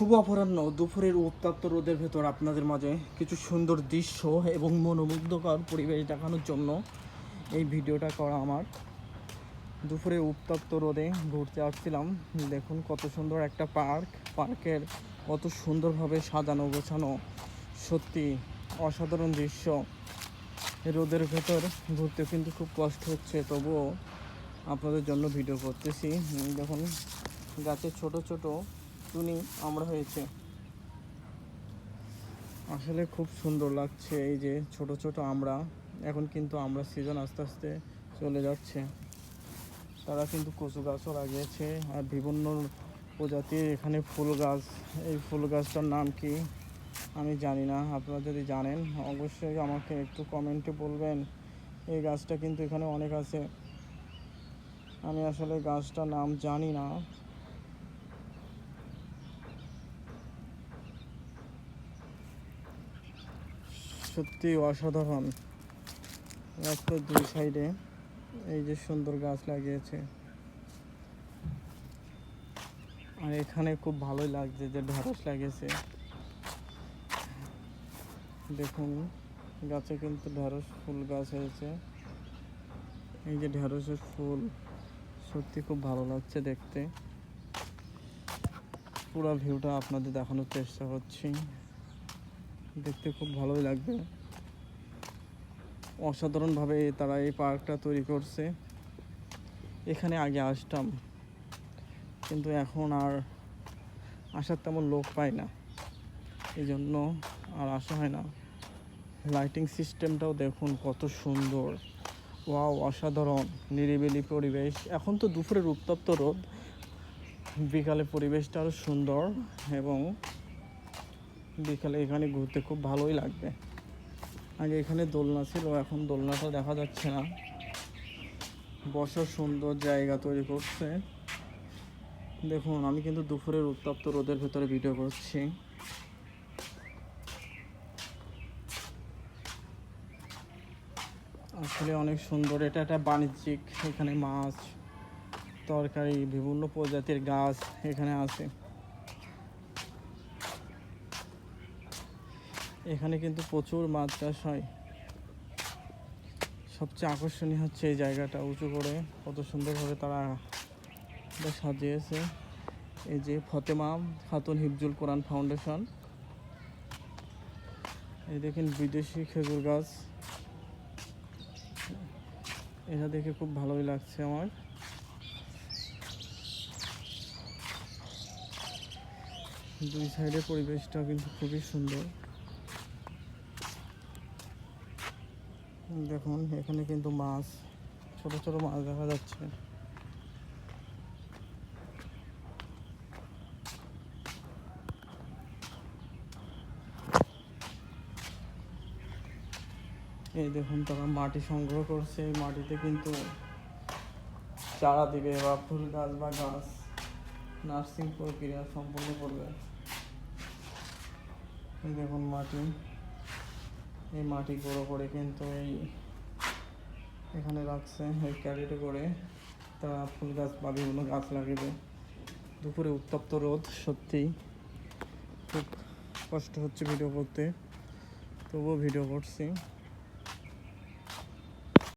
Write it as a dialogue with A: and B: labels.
A: শুভ অপরাহ্ন। দুপুরের উত্তাপ্ত রোদের ভেতর আপনাদের মাঝে কিছু সুন্দর দৃশ্য এবং মনোমুগ্ধকর পরিবেশ দেখানোর জন্য এই ভিডিওটা করা আমার। দুপুরে উত্তপ্ত রোদে ঘুরতে আসছিলাম। দেখুন কত সুন্দর একটা পার্ক। পার্কের কত সুন্দরভাবে সাজানো, গোছানো। সত্যি অসাধারণ দৃশ্য। রোদের ভেতর ঘুরতে কিন্তু খুব কষ্ট হচ্ছে, তবুও আপনাদের জন্য ভিডিও করতেছি। দেখুন, গাছে ছোট ছোট টুনি আমরা হয়েছে। আসলে খুব সুন্দর লাগছে এই যে ছোট ছোট আমরা। এখন কিন্তু আমরা সিজন আস্তে আস্তে চলে যাচ্ছে। তারা কিন্তু কচু গাছও লাগিয়েছে আর বিভিন্ন প্রজাতির এখানে ফুল গাছ। এই ফুল গাছটার নাম কি আমি জানি না, আপনারা যদি জানেন অবশ্যই আমাকে একটু কমেন্টে বলবেন। এই গাছটা কিন্তু এখানে অনেক আছে। আমি আসলে গাছটার নাম জানি না। সত্যি অসাধারণ। রাস্তার দুই সাইডে এই যে সুন্দর গাছ লাগিয়েছে। আর এখানে খুব ভালোই লাগছে যে ঢেঁড়স লাগিয়েছে। দেখুন, গাছে কিন্তু ঢেঁড়স, ফুল গাছ হয়েছে। এই যে ঢেঁড়সের ফুল, সত্যি খুব ভালো লাগছে দেখতে। পুরো ভিউটা আপনাদের দেখানোর চেষ্টা করছি। দেখতে খুব ভালোই লাগবে। অসাধারণভাবে তারা এই পার্কটা তৈরি করছে। এখানে আগে আসতাম, কিন্তু এখন আর আসার তেমন লোক পায় না। এই জন্য আর আসা হয় না। লাইটিং সিস্টেমটাও দেখুন কত সুন্দর। ওয়াও, অসাধারণ। নিরিবিলি পরিবেশ। এখন তো দুপুরের উত্তপ্ত রোদ। বিকালে পরিবেশটা আরও সুন্দর এবং বিকালে এখানে ঘুরতে খুব ভালোই লাগবে। আগে এখানে দোলনা ছিল, এখন দোলনাটা দেখা যাচ্ছে না। বসার সুন্দর জায়গা তৈরি করছে। দেখুন, আমি কিন্তু দুপুরের উত্তপ্ত রোদের ভেতরে ভিডিও করছি। আসলে অনেক সুন্দর, এটা একটা বাণিজ্যিক এখানে মাছ, তরকারি, বিভিন্ন প্রজাতির গাছ এখানে আছে। এখানে কিন্তু প্রচুর মাছ চাষ হয়। সবচেয়ে আকর্ষণীয় হচ্ছে এই জায়গাটা উঁচু করে। কত সুন্দরভাবে তারা সাজিয়েছে। এই যে ফতেমা খাতুন হিফজুল কোরআন ফাউন্ডেশন। এই দেখেন বিদেশি খেজুর গাছ। এটা দেখে খুব ভালোই লাগছে আমার। দুই সাইডের পরিবেশটা কিন্তু খুবই সুন্দর। দেখুন, এখানে কিন্তু মাছ, ছোট ছোট মাছ দেখা যাচ্ছে। এই দেখুন, তারা মাটি সংগ্রহ করছে। এই মাটিতে কিন্তু চারা দিবে বা ফুল গাছ বা গাছ নার্সিং প্রক্রিয়া সম্পন্ন করবে। দেখুন মাটি। এই মাটি গুঁড়ো করে কিন্তু এই এখানে রাখছে, এই ক্যারেটে করে। তারা ফুল গাছ বা বিভিন্ন গাছ লাগাবে দুপুরে উত্তপ্ত রোদ সত্যি খুব কষ্ট হচ্ছে ভিডিও করতে। তবুও ভিডিও করছি।